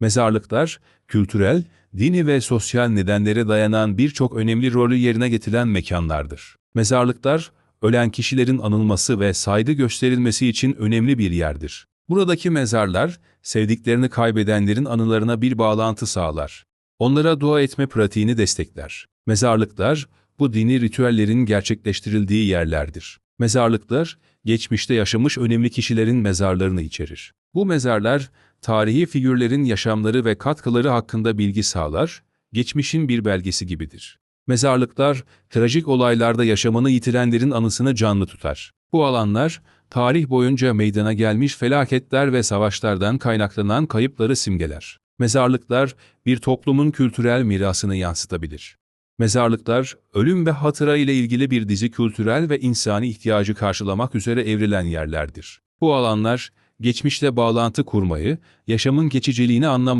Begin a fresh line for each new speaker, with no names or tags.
Mezarlıklar, kültürel, dini ve sosyal nedenlere dayanan birçok önemli rolü yerine getiren mekanlardır. Mezarlıklar, ölen kişilerin anılması ve saygı gösterilmesi için önemli bir yerdir. Buradaki mezarlar, sevdiklerini kaybedenlerin anılarına bir bağlantı sağlar. Onlara dua etme pratiğini destekler. Mezarlıklar, bu dini ritüellerin gerçekleştirildiği yerlerdir. Mezarlıklar, geçmişte yaşamış önemli kişilerin mezarlarını içerir. Bu mezarlar, tarihi figürlerin yaşamları ve katkıları hakkında bilgi sağlar, geçmişin bir belgesi gibidir. Mezarlıklar, trajik olaylarda yaşamını yitirenlerin anısını canlı tutar. Bu alanlar, tarih boyunca meydana gelmiş felaketler ve savaşlardan kaynaklanan kayıpları simgeler. Mezarlıklar, bir toplumun kültürel mirasını yansıtabilir. Mezarlıklar, ölüm ve hatıra ile ilgili bir dizi kültürel ve insani ihtiyacı karşılamak üzere evrilen yerlerdir. Bu alanlar, geçmişle bağlantı kurmayı, yaşamın geçiciliğini anlamayı